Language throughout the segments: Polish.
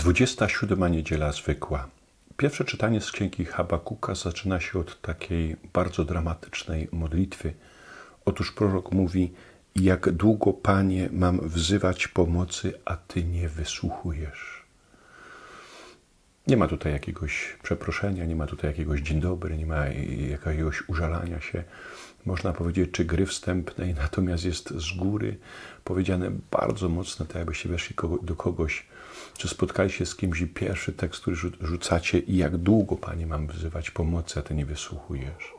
27 niedziela zwykła. Pierwsze czytanie z księgi Habakuka zaczyna się od takiej bardzo dramatycznej modlitwy. Otóż prorok mówi: Jak długo, panie, mam wzywać pomocy, a ty nie wysłuchujesz. Nie ma tutaj jakiegoś przeproszenia, nie ma tutaj jakiegoś dzień dobry, nie ma jakiegoś użalania się, można powiedzieć, czy gry wstępnej, natomiast jest z góry powiedziane bardzo mocno, tak jakbyście weszli do kogoś, czy spotkali się z kimś i pierwszy tekst, który rzucacie, i jak długo, Panie, mam wzywać pomocy, a Ty nie wysłuchujesz.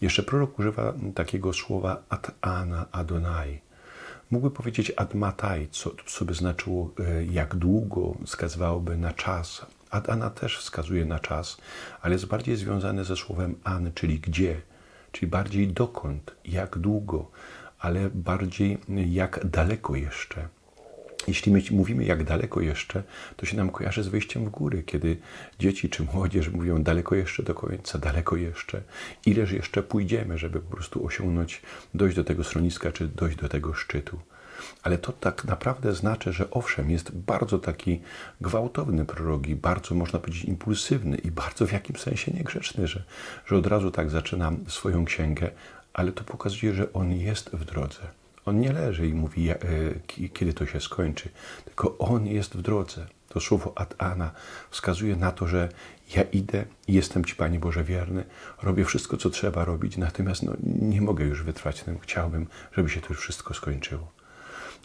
Jeszcze prorok używa takiego słowa ad ana Adonai. Mógłby powiedzieć ad matai, co, co by znaczyło e, jak długo, wskazywałoby na czas. Ad ana też wskazuje na czas, ale jest bardziej związane ze słowem an, czyli gdzie, czyli bardziej dokąd, jak długo, ale bardziej jak daleko jeszcze. Jeśli my mówimy jak daleko jeszcze, to się nam kojarzy z wyjściem w góry, kiedy dzieci czy młodzież mówią daleko jeszcze do końca, daleko jeszcze, ileż jeszcze pójdziemy, żeby po prostu osiągnąć, dojść do tego schroniska czy dojść do tego szczytu. Ale to tak naprawdę znaczy, że owszem, jest bardzo taki gwałtowny prorogi, bardzo można powiedzieć impulsywny i bardzo w jakimś sensie niegrzeczny, że, że od razu tak zaczyna swoją księgę, ale to pokazuje, że on jest w drodze. On nie leży i mówi, e, kiedy to się skończy, tylko on jest w drodze. To słowo ad ana wskazuje na to, że ja idę i jestem Ci, Panie Boże, wierny, robię wszystko, co trzeba robić, natomiast no, nie mogę już wytrwać, chciałbym, żeby się to już wszystko skończyło.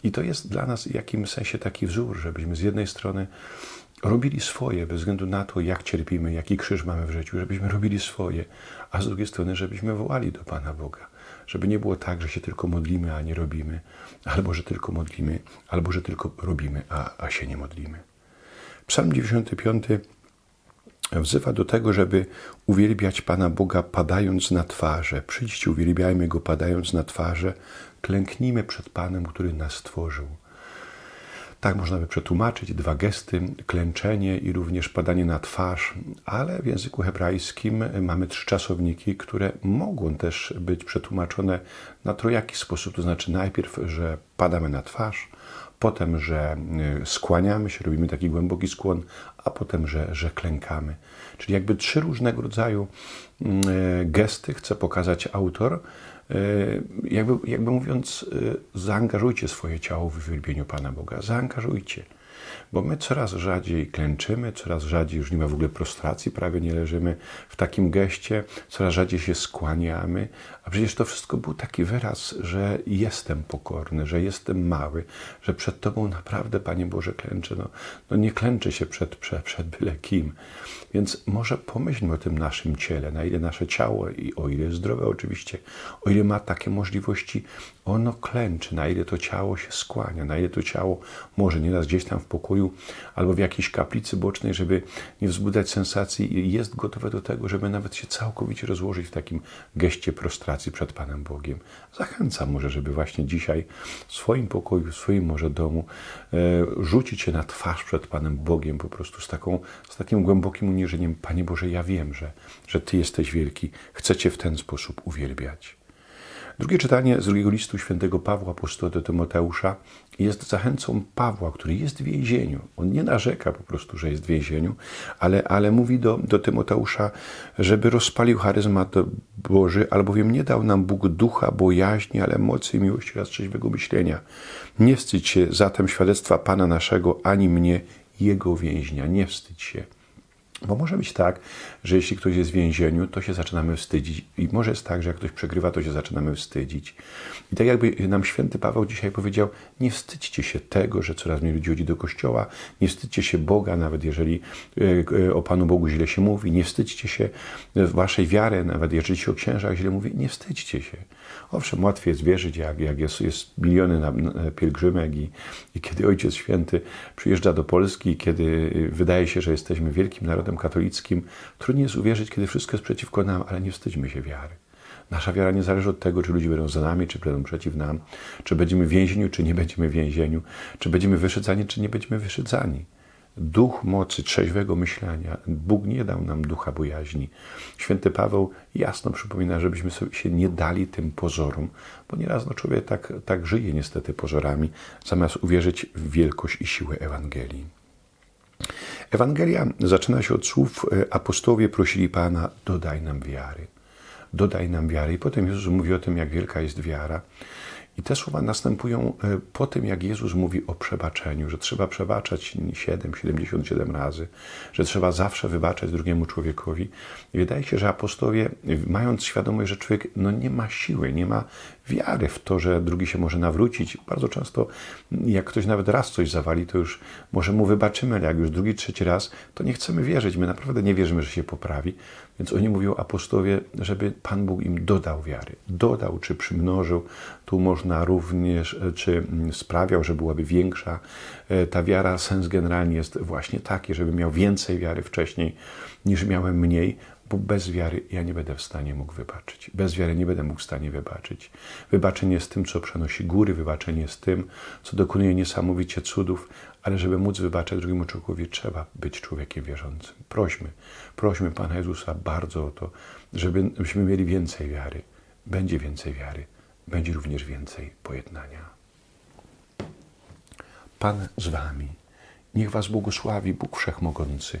I to jest dla nas w jakimś sensie taki wzór, żebyśmy z jednej strony robili swoje, bez względu na to, jak cierpimy, jaki krzyż mamy w życiu, żebyśmy robili swoje, a z drugiej strony, żebyśmy wołali do Pana Boga. Żeby nie było tak, że się tylko modlimy, a nie robimy, albo że tylko modlimy, albo że tylko robimy, a, a się nie modlimy. Psalm 95 wzywa do tego, żeby uwielbiać Pana Boga padając na twarze. Przyjdźcie, uwielbiajmy Go padając na twarze, klęknijmy przed Panem, który nas stworzył. Tak można by przetłumaczyć dwa gesty, klęczenie i również padanie na twarz, ale w języku hebrajskim mamy trzy czasowniki, które mogą też być przetłumaczone na trojaki sposób. To znaczy najpierw, że padamy na twarz, potem, że y, skłaniamy się, robimy taki głęboki skłon, a potem, że, że klękamy. Czyli jakby trzy różnego rodzaju y, gesty chce pokazać autor, jakby, jakby mówiąc, e, zaangażujcie swoje ciało w uwielbieniu Pana Boga. Zaangażujcie. Bo my coraz rzadziej klęczymy, coraz rzadziej już nie ma w ogóle prostracji, prawie nie leżymy w takim geście, coraz rzadziej się skłaniamy, a przecież to wszystko był taki wyraz, że jestem pokorny, że jestem mały, że przed Tobą naprawdę, Panie Boże, klęczę. No, no nie klęczę się przed, przed, przed byle kim. Więc może pomyślmy o tym naszym ciele, na ile nasze ciało, i o ile jest zdrowe oczywiście, o ile ma takie możliwości, ono klęczy, na ile to ciało się skłania, na ile to ciało może nieraz gdzieś tam w pokoju albo w jakiejś kaplicy bocznej, żeby nie wzbudzać sensacji, jest gotowe do tego, żeby nawet się całkowicie rozłożyć w takim geście prostracji przed Panem Bogiem. Zachęcam może, żeby właśnie dzisiaj w swoim pokoju, w swoim może domu e, rzucić się na twarz przed Panem Bogiem po prostu z, taką, z takim głębokim uniżeniem. Panie Boże, ja wiem, że, że Ty jesteś wielki, chcę Cię w ten sposób uwielbiać. Drugie czytanie z drugiego listu świętego Pawła apostoła do Tymoteusza jest zachęcą Pawła, który jest w więzieniu. On nie narzeka po prostu, że jest w więzieniu, ale, ale mówi do, do Tymoteusza, żeby rozpalił charyzmat Boży, albowiem nie dał nam Bóg ducha bojaźni, ale mocy i miłości oraz trzeźwego myślenia. Nie wstydź się zatem świadectwa Pana naszego, ani mnie, Jego więźnia. Nie wstydź się. Bo może być tak, że jeśli ktoś jest w więzieniu, to się zaczynamy wstydzić. I może jest tak, że jak ktoś przegrywa, to się zaczynamy wstydzić. I tak jakby nam święty Paweł dzisiaj powiedział, nie wstydźcie się tego, że coraz mniej ludzi chodzi do kościoła, nie wstydźcie się Boga, nawet jeżeli e, e, o Panu Bogu źle się mówi, nie wstydźcie się waszej wiary, nawet jeżeli się o księżach źle mówi, nie wstydźcie się. Owszem, łatwiej jest wierzyć, jak, jak jest, jest miliony na, na pielgrzymek i, i kiedy Ojciec Święty przyjeżdża do Polski, kiedy wydaje się, że jesteśmy wielkim narodem katolickim, trudniej jest uwierzyć, kiedy wszystko jest przeciwko nam, ale nie wstydźmy się wiary. Nasza wiara nie zależy od tego, czy ludzie będą za nami, czy będą przeciw nam, czy będziemy w więzieniu, czy nie będziemy w więzieniu, czy będziemy wyszydzani, czy nie będziemy wyszydzani duch mocy, trzeźwego myślenia. Bóg nie dał nam ducha bojaźni. Święty Paweł jasno przypomina, żebyśmy sobie się nie dali tym pozorom, bo nieraz no, człowiek tak, tak żyje niestety pozorami, zamiast uwierzyć w wielkość i siłę Ewangelii. Ewangelia zaczyna się od słów e, apostołowie prosili Pana, dodaj nam wiary. Dodaj nam wiary. I potem Jezus mówi o tym, jak wielka jest wiara. I te słowa następują e, po tym, jak Jezus mówi o przebaczeniu, że trzeba przebaczać 7, 77 razy, że trzeba zawsze wybaczać drugiemu człowiekowi. I wydaje się, że apostowie, mając świadomość, że człowiek no, nie ma siły, nie ma wiary w to, że drugi się może nawrócić, bardzo często, jak ktoś nawet raz coś zawali, to już może mu wybaczymy, ale jak już drugi, trzeci raz, to nie chcemy wierzyć. My naprawdę nie wierzymy, że się poprawi. Więc oni mówią apostowie, żeby Pan Bóg im dodał wiary. Dodał czy przymnożył. Tu można również, e, czy mm, sprawiał, że byłaby większa. E, Ta wiara, sens generalnie jest właśnie taki, żeby miał więcej wiary wcześniej niż miałem mniej, bo bez wiary ja nie będę w stanie mógł wybaczyć. Bez wiary nie będę mógł w stanie wybaczyć. Wybaczenie jest tym, co przenosi góry, wybaczenie jest tym, co dokonuje niesamowicie cudów, ale żeby móc wybaczać drugiemu człowiekowi, trzeba być człowiekiem wierzącym. Prośmy, prośmy Pana Jezusa bardzo o to, żeby, żebyśmy mieli więcej wiary. Będzie więcej wiary, będzie również więcej pojednania. Pan z wami. Niech was błogosławi Bóg Wszechmogący,